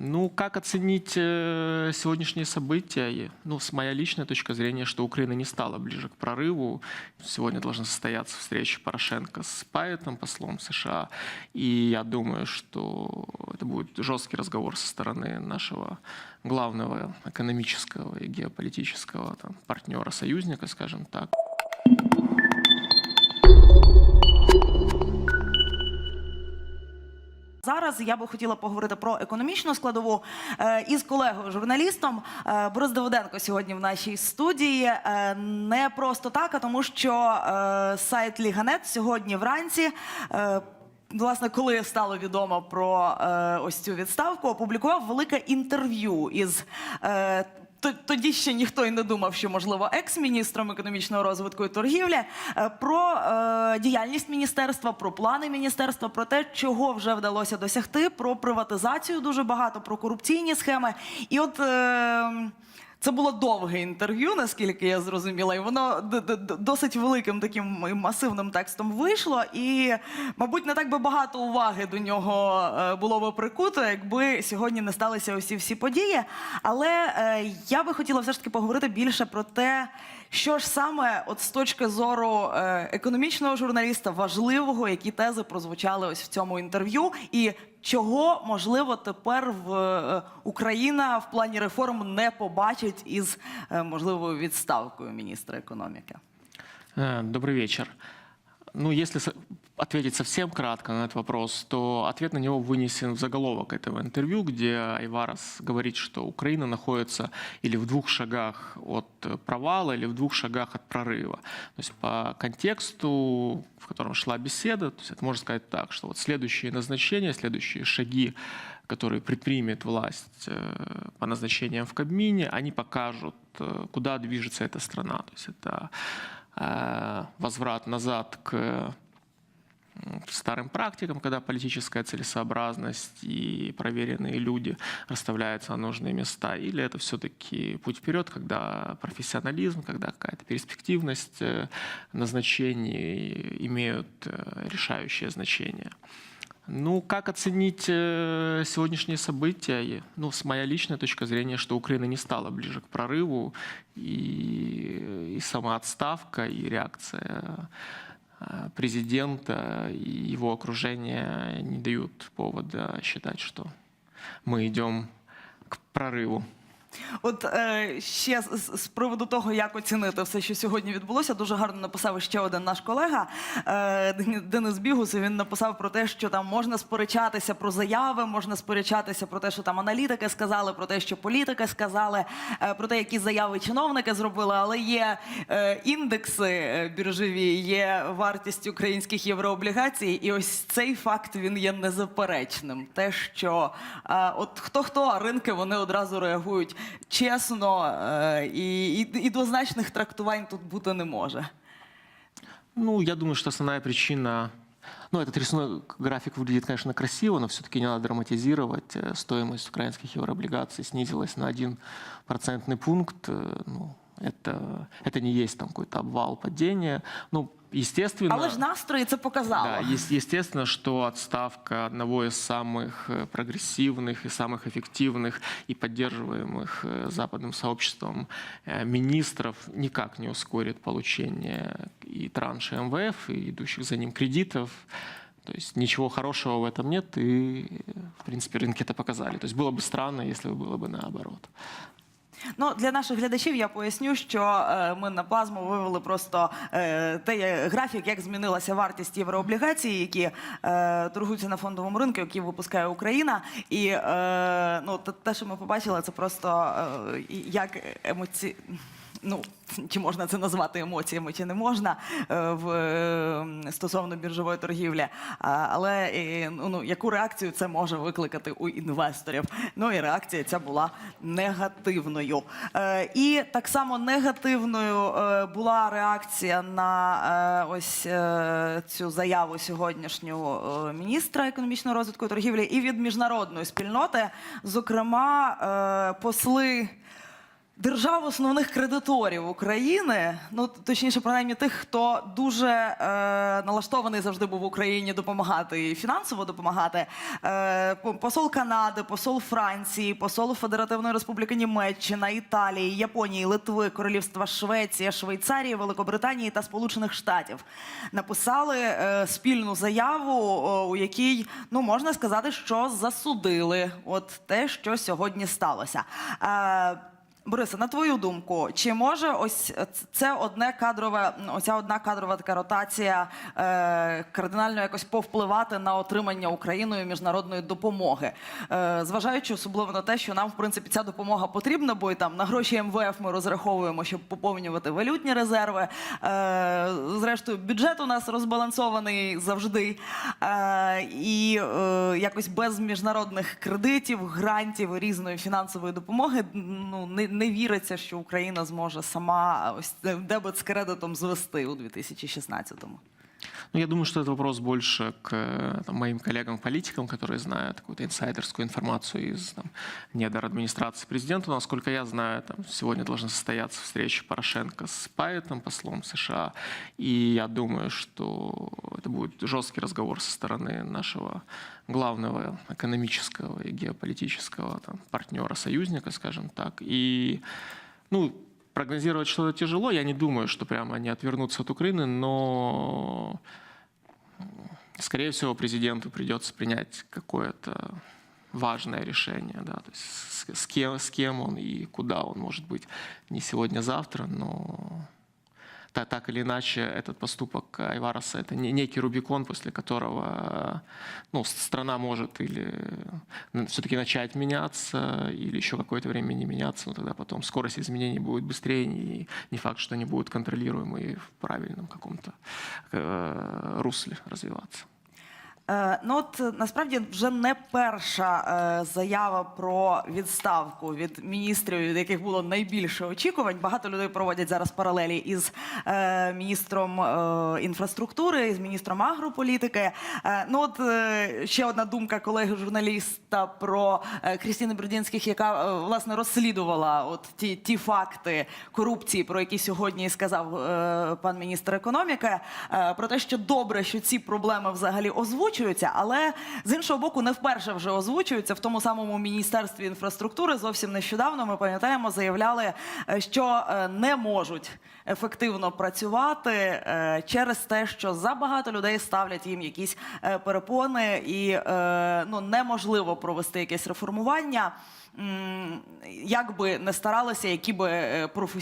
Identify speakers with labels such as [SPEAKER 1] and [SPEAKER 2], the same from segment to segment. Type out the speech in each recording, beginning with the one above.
[SPEAKER 1] Ну, как оценить э, сегодняшние события? Ну, с моя личная точка зрения, что Украина не стала ближе к прорыву. Сегодня должна состояться встреча Порошенко с Пайетом, послом США. И я думаю, что это будет жесткий разговор со стороны нашего главного экономического и геополитического там, партнера, союзника, скажем так.
[SPEAKER 2] Зараз я би хотіла поговорити про економічну складову Е, із колегою журналістом Е, Борис Давиденко сьогодні в нашій студії. Е, Не просто так, а тому, що сайт Ліганет сьогодні вранці. Власне, коли стало відомо про е, ось цю відставку, опублікував велике інтерв'ю із е, тоді ще ніхто й не думав, що можливо екс-міністром економічного розвитку і торгівлі е, про е, діяльність міністерства, про плани міністерства, про те, чого вже вдалося досягти, про приватизацію дуже багато, про корупційні схеми. І от. Е, це було довге інтерв'ю, наскільки я зрозуміла, і воно досить великим таким масивним текстом вийшло. І, мабуть, не так би багато уваги до нього е, було би прикуто, якби сьогодні не сталися усі всі події. Але е, я би хотіла все ж таки поговорити більше про те, що ж саме, от з точки зору е, економічного журналіста, важливого, які тези прозвучали ось в цьому інтерв'ю, і чого можливо тепер в е, Україна в плані реформ не побачить із е, можливою відставкою міністра економіки.
[SPEAKER 1] Добрий Добрый вечер. Ну, если ответить совсем кратко на этот вопрос, то ответ на него вынесен в заголовок этого интервью, где Айварас говорит, что Украина находится или в двух шагах от провала, или в двух шагах от прорыва. То есть по контексту, в котором шла беседа, то есть это можно сказать так, что вот следующие назначения, следующие шаги, которые предпримет власть э, по назначениям в Кабмине, они покажут, э, куда движется эта страна. То есть это э, возврат назад к старым практикам, когда политическая целесообразность и проверенные люди расставляются на нужные места, или это все-таки путь вперед, когда профессионализм, когда какая-то перспективность э, назначений имеют э, решающее значение. Ну, как оценить э, сегодняшние события? Ну, с моя личная точка зрения, что Украина не стала ближе к прорыву, и, и сама отставка, и реакция президента и его окружения не дают повода считать, что мы идем к прорыву.
[SPEAKER 2] От е, ще з, з- приводу того, як оцінити все, що сьогодні відбулося, дуже гарно написав ще один наш колега е, Денис Бігус. Він написав про те, що там можна сперечатися про заяви, можна сперечатися про те, що там аналітики сказали, про те, що політики сказали, е, про те, які заяви чиновники зробили. Але є е, індекси е, біржові, є вартість українських єврооблігацій, і ось цей факт він є незаперечним. Те, що е, от хто хто, а ринки вони одразу реагують чесно, е, і, і, і двозначних трактувань тут бути не може.
[SPEAKER 1] Ну, я думаю, что основная причина... Ну, этот рисунок, график выглядит, конечно, красиво, но все-таки не надо драматизировать. Э, Стоимость украинских еврооблигаций снизилась на один процентный пункт. Э, Ну, это, это не есть там какой-то обвал падения. Ну, естественно...
[SPEAKER 2] Але ж настрої це показало.
[SPEAKER 1] Да, ес- естественно, что отставка одного из самых э, прогрессивных и самых эффективных и поддерживаемых э, западным сообществом э, министров никак не ускорит получение и транши МВФ, и идущих за ним кредитов. То есть ничего хорошего в этом нет, и, э, в принципе, рынки это показали. То есть было бы странно, если бы было бы наоборот.
[SPEAKER 2] Ну для наших глядачів я поясню, що е, ми на плазму вивели просто е, той графік, як змінилася вартість єврооблігацій, які е, торгуються на фондовому ринку, які випускає Україна. І е, ну те, що ми побачили, це просто е, як емоці... Ну, чи можна це назвати емоціями, чи не можна е, в е, стосовно біржової торгівлі. Але е, ну, яку реакцію це може викликати у інвесторів? Ну і реакція ця була негативною. Е, І так само негативною е, була реакція на ось цю заяву сьогоднішню е, міністра економічного розвитку і торгівлі і від міжнародної спільноти. Зокрема, посли. Держав основних кредиторів України, ну точніше, принаймні тих, хто дуже е, налаштований завжди був в Україні допомагати і фінансово допомагати. Е, по- посол Канади, посол Франції, посол Федеративної Республіки Німеччина, Італії, Японії, Литви, Королівства Швеція, Швейцарії, Великобританії та Сполучених Штатів написали е, спільну заяву, о, у якій ну можна сказати, що засудили от те, що сьогодні сталося. Е, Борисе, на твою думку, чи може ось це одне кадрове, оця одна кадрова така ротація е, кардинально якось повпливати на отримання Україною міжнародної допомоги? Е, зважаючи особливо на те, що нам в принципі ця допомога потрібна, бо і там на гроші МВФ ми розраховуємо, щоб поповнювати валютні резерви. Е, зрештою, бюджет у нас розбалансований завжди. Е, і е, якось без міжнародних кредитів, грантів, різної фінансової допомоги ну не, не віриться, що Україна зможе сама ось це дебет з кредитом звести у 2016-му.
[SPEAKER 1] Ну, я думаю, что это вопрос больше к э, там, моим коллегам-политикам, которые знают какую-то инсайдерскую информацию из там, недр администрации президента. Насколько я знаю, там, сегодня должна состояться встреча Порошенко с Павитом, послом США. И я думаю, что это будет жесткий разговор со стороны нашего главного экономического и геополитического там, партнера, союзника, скажем так. И ну, прогнозировать что-то тяжело. Я не думаю, что прямо они отвернутся от Украины, но, скорее всего, президенту придется принять какое-то важное решение, да, то есть с, с кем, с кем он и куда он может быть не сегодня-завтра, но та- так или иначе этот поступок Айвараса это не- некий Рубикон, после которого ну, с- страна может или все-таки начать меняться, или еще какое-то время не меняться, но тогда потом скорость изменений будет быстрее, и не факт, что они будут контролируемы и в правильном каком-то э, русле развиваться.
[SPEAKER 2] Е, ну от е, насправді вже не перша е, заява про відставку від міністрів, від яких було найбільше очікувань. Багато людей проводять зараз паралелі із міністром інфраструктури, з міністром агрополітики. Ну от ще одна думка колеги журналіста про Крістіни Брудінських, яка власне розслідувала от ті, ті факти корупції, про які сьогодні сказав пан міністр економіки, про те, що добре, що ці проблеми взагалі озвучуються, але з іншого боку, не вперше вже озвучуються в тому самому міністерстві інфраструктури. Зовсім нещодавно ми пам'ятаємо, заявляли, е, що е, не можуть ефективно працювати е, через те, що забагато людей ставлять їм якісь е, перепони, і е, ну неможливо провести якесь реформування. Як би не старалися, які би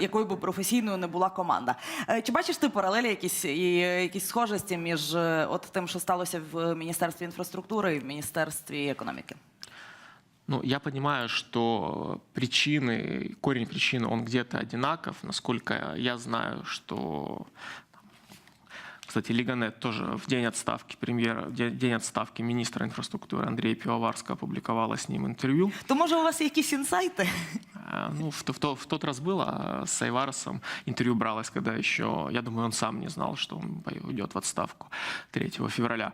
[SPEAKER 2] якою би професійною не була команда. Чи бачиш ти паралелі якісь і якісь схожості між от тим, що сталося в Міністерстві інфраструктури і в Міністерстві економіки?
[SPEAKER 1] Ну, я понимаю, что причины, корень причины, он где-то одинаков. Насколько я знаю, что кстати, Лиганет тоже в день отставки премьера, в день день отставки министра инфраструктуры Андрея Пивоварского опубликовала с ним интервью.
[SPEAKER 2] То може у вас є якісь інсайти?
[SPEAKER 1] А, Ну, в, то- в то- в тот раз было а с Айваросом. Интервью бралось, когда еще, я думаю, он сам не знал, что он уйдет в отставку 3 февраля.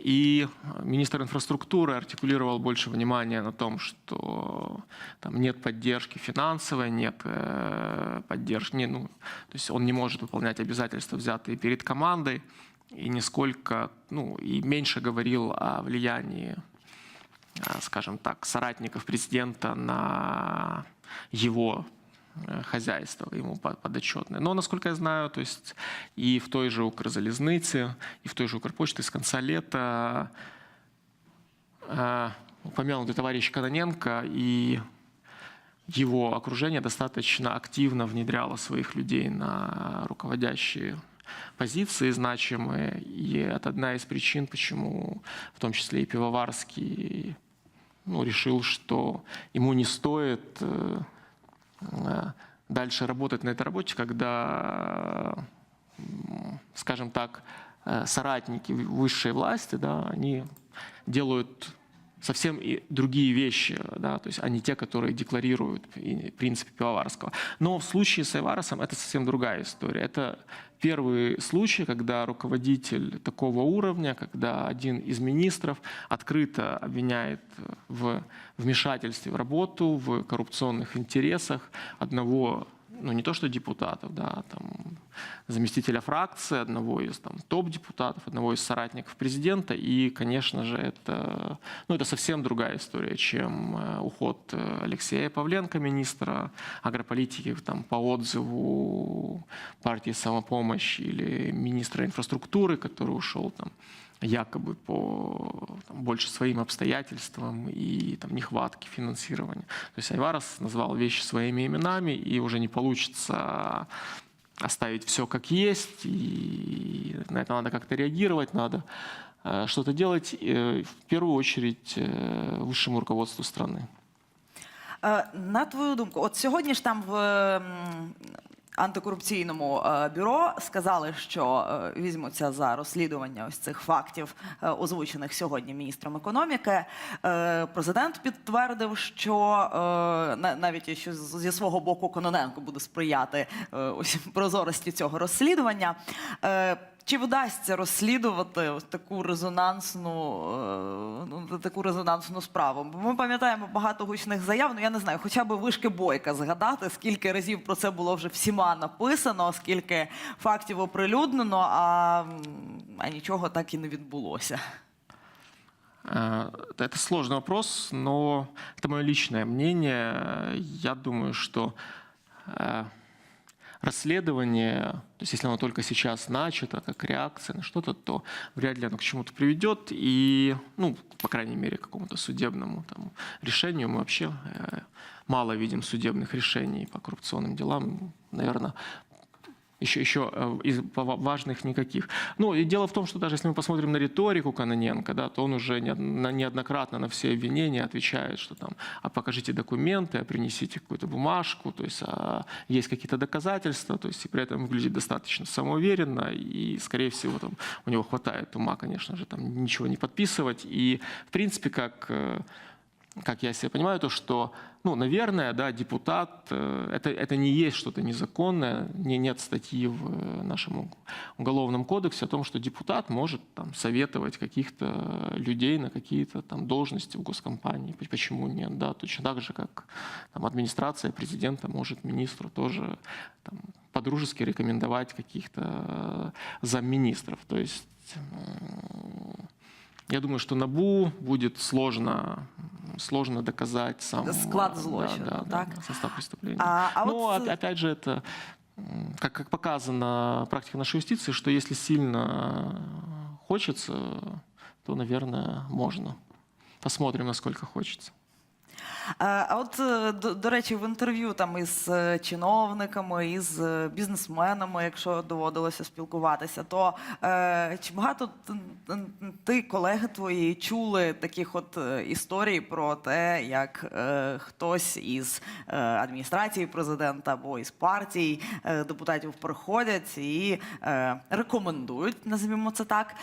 [SPEAKER 1] А, И министр инфраструктуры артикулировал больше внимания на том, что там нет поддержки финансовой, нет э, поддержки, не, ну, то есть он не может выполнять обязательства, взятые перед командой, и нисколько, ну, и меньше говорил о влиянии а, скажем так, соратников президента на его э, хозяйство ему по- подотчетное. Но, насколько я знаю, то есть и в той же Укрзалезнице, и в той же Укрпочте с конца лета э, упомянутый товарищ Каноненко и его окружение достаточно активно внедряло своих людей на руководящие позиции значимые. И это одна из причин, почему в том числе и Пивоварский ну, решил, что ему не стоит э, э, дальше работать на этой работе, когда, м, скажем так, э, соратники высшей власти, да, они делают совсем и другие вещи, да, то есть а не те, которые декларируют и принципы Пивоварского. Но в случае с Айваросом это совсем другая история. Это первый случай, когда руководитель такого уровня, когда один из министров открыто обвиняет в вмешательстве в работу, в коррупционных интересах одного ну не то что депутатов, да, а там заместителя фракции, одного из там топ-депутатов, одного из соратников президента, и, конечно же, это, ну, это совсем другая история, чем э, уход э, Алексея Павленко, министра агрополитики, там, по отзыву партии «Самопомощь» или министра инфраструктуры, который ушел там якобы по там, больше своим обстоятельствам и там, нехватке финансирования. То есть Айварас назвал вещи своими именами, и уже не получится оставить все как есть, и на это надо как-то реагировать, надо э, что-то делать, э, в первую очередь э, высшему руководству страны.
[SPEAKER 2] На твою думку, от сьогодні ж там в антикорупційному е, бюро сказали, що е, візьмуться за розслідування ось цих фактів, е, озвучених сьогодні міністром економіки. Президент підтвердив, що на- навіть що зі свого боку Кононенко буде сприяти ось прозорості цього розслідування. Е, Чи вдасться розслідувати ось таку резонансну, е, ну, таку резонансну справу? Бо ми пам'ятаємо багато гучних заяв. Ну я не знаю, хоча б вишки бойка згадати, скільки разів про це було вже всіма написано, скільки фактів оприлюднено, а, м, а нічого так і не відбулося.
[SPEAKER 1] Э, Это сложный вопрос, но это мое личное мнение. Я думаю, что э, расследование, то есть если оно только сейчас начато, как реакция на что-то, то вряд ли оно к чему-то приведет. И, ну, по крайней мере, к какому-то судебному там, решению. Мы вообще э, мало видим судебных решений по коррупционным делам. Наверное, еще, еще э, из пова- важных никаких. Ну, и дело в том, что даже если мы посмотрим на риторику Каноненко, да, то он уже неод- на- неоднократно на все обвинения отвечает, что там, а покажите документы, а принесите какую-то бумажку, то есть а есть какие-то доказательства, то есть и при этом выглядит достаточно самоуверенно, и, скорее всего, там, у него хватает ума, конечно же, там ничего не подписывать. И, в принципе, как э, как я себе понимаю, то, что, ну, наверное, да, депутат, э, это, это не есть что-то незаконное, не, нет статьи в э, нашем уголовном кодексе о том, что депутат может там, советовать каких-то людей на какие-то там должности в госкомпании. П- Почему нет? Да, точно так же, как там, администрация президента может министру тоже там, по-дружески рекомендовать каких-то э, замминистров. То есть м, я думаю, что НАБУ будет сложно, сложно доказать сам
[SPEAKER 2] Склад
[SPEAKER 1] э, да,
[SPEAKER 2] злочина,
[SPEAKER 1] да, да,
[SPEAKER 2] так?
[SPEAKER 1] состав преступления.
[SPEAKER 2] А- а
[SPEAKER 1] Но
[SPEAKER 2] вот,
[SPEAKER 1] оп-
[SPEAKER 2] э,
[SPEAKER 1] опять же это, м, как, как показано практикой нашей юстиции, что если сильно хочется, то, наверное, можно. Посмотрим, насколько хочется.
[SPEAKER 2] А от, е, до, до речі, в інтерв'ю там із е, чиновниками, із е, бізнесменами, якщо доводилося спілкуватися, то чи багато ти, колеги твої, чули таких от історій про те, як хтось із адміністрації президента або із партій е, депутатів приходять і рекомендують, називаємо це так,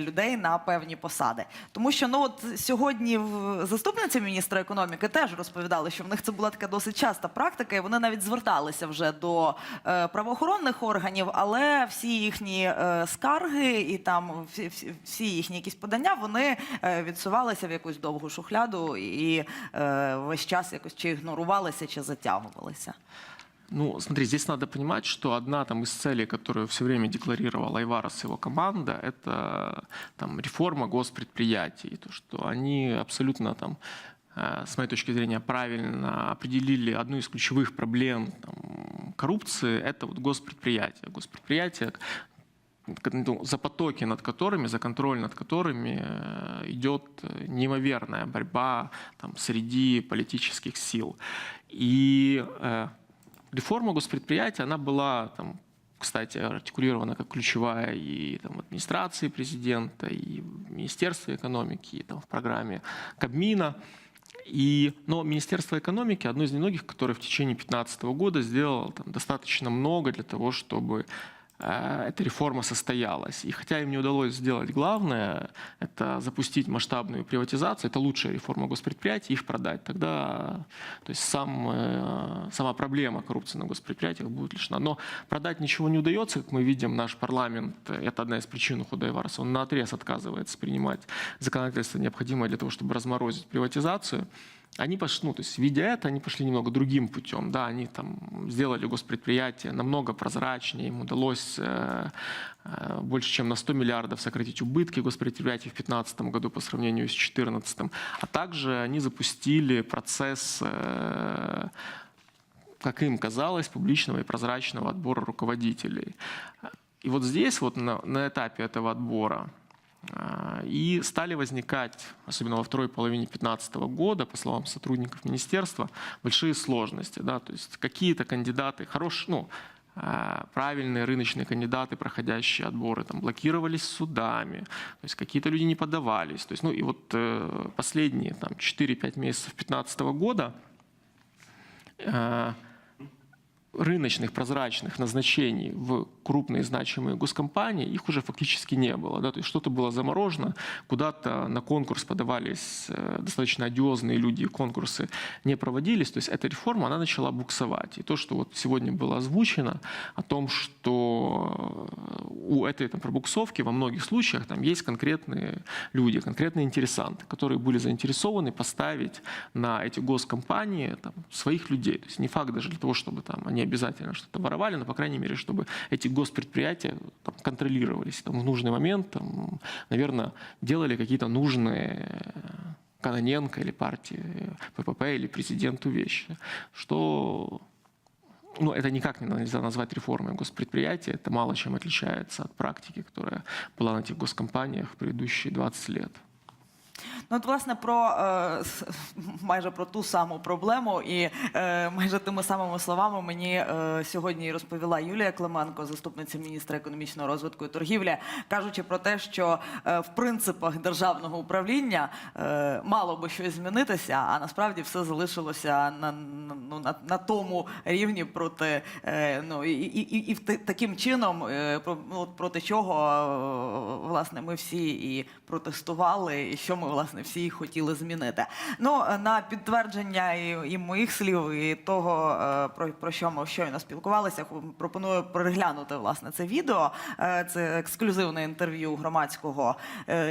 [SPEAKER 2] людей на певні посади. Тому що ну от сьогодні в- заступниця міністра економіки теж розповідали, що в них це була така досить часта практика, і вони навіть зверталися вже до е, правоохоронних органів, але всі їхні е, скарги і там всі, всі, їхні якісь подання вони е, відсувалися в якусь довгу шухляду і е, весь час якось чи ігнорувалися, чи затягувалися.
[SPEAKER 1] Ну, смотри, здесь надо понимать, что одна там из целей, которую все время декларировал Айварас и его команда, это там реформа госпредприятий, то, что они абсолютно там с моей точки зрения, правильно определили одну из ключевых проблем там, коррупции – это вот госпредприятия. Госпредприятия, ну, за потоки над которыми, за контроль над которыми э, идет э, неимоверная борьба там, среди политических сил. И э, реформа госпредприятия, она была там, кстати, артикулирована как ключевая и там, в администрации президента, и в Министерстве экономики, и там, в программе Кабмина. И, но Министерство экономики одно из немногих, которое в течение 2015 года сделало там, достаточно много для того, чтобы э, эта реформа состоялась. И хотя им не удалось сделать главное, это запустить масштабную приватизацию, это лучшая реформа госпредприятий, их продать, тогда то есть сам, э, сама проблема коррупции на госпредприятиях будет решена. Но продать ничего не удается, как мы видим, наш парламент, это одна из причин ухода Эварса, он на отрез отказывается принимать законодательство, необходимое для того, чтобы разморозить приватизацию. Они пошли, ну, то есть, видя это, они пошли немного другим путем. Да, они там сделали госпредприятие намного прозрачнее, им удалось э, э, больше, чем на 100 миллиардов сократить убытки госпредприятий в 2015 году по сравнению с 2014. А также они запустили процесс э, как им казалось, публичного и прозрачного отбора руководителей. И вот здесь, вот на, на этапе этого отбора, и стали возникать, особенно во второй половине 2015 года, по словам сотрудников министерства, большие сложности. Да? То есть какие-то кандидаты, хорошие, ну, а, правильные рыночные кандидаты, проходящие отборы, там, блокировались судами, то есть какие-то люди не подавались. То есть, ну, и вот э, последние там, 4-5 месяцев 2015 года э, рыночных прозрачных назначений в крупные значимые госкомпании, их уже фактически не было. Да? То есть что-то было заморожено, куда-то на конкурс подавались э, достаточно одиозные люди, конкурсы не проводились. То есть эта реформа, она начала буксовать. И то, что вот сегодня было озвучено, о том, что у этой там, пробуксовки во многих случаях там есть конкретные люди, конкретные интересанты, которые были заинтересованы поставить на эти госкомпании там, своих людей. То есть не факт даже для того, чтобы там, они обязательно что-то воровали, но, по крайней мере, чтобы эти госпредприятия там, контролировались там, в нужный момент, там, наверное, делали какие-то нужные Каноненко или партии ППП или президенту вещи, что ну, это никак нельзя назвать реформой госпредприятия, это мало чем отличается от практики, которая была на этих госкомпаниях в предыдущие 20 лет.
[SPEAKER 2] Ну, от, власне, про е, майже про ту саму проблему, і е, майже тими самими словами мені е, сьогодні розповіла Юлія Клименко, заступниця міністра економічного розвитку і торгівлі, кажучи про те, що в принципах державного управління мало би щось змінитися, а насправді все залишилося на, ну, на, на тому рівні проти ну і, і, і, і таким чином, ну, проти чого власне ми всі і протестували, і що ми власне всі і хотіли змінити. Ну е, на підтвердження і, і моїх слів, і того е, про, про що ми щойно спілкувалися, пропоную переглянути власне це відео. Е, Це ексклюзивне інтерв'ю громадського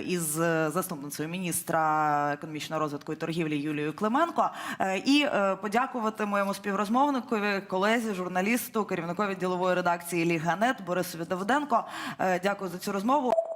[SPEAKER 2] із заступницею міністра економічного розвитку і торгівлі Юлією Клименко. І подякувати моєму співрозмовникові, колезі, журналісту, керівникові ділової редакції Ліга Нет Борисові Давиденко. Дякую за цю розмову.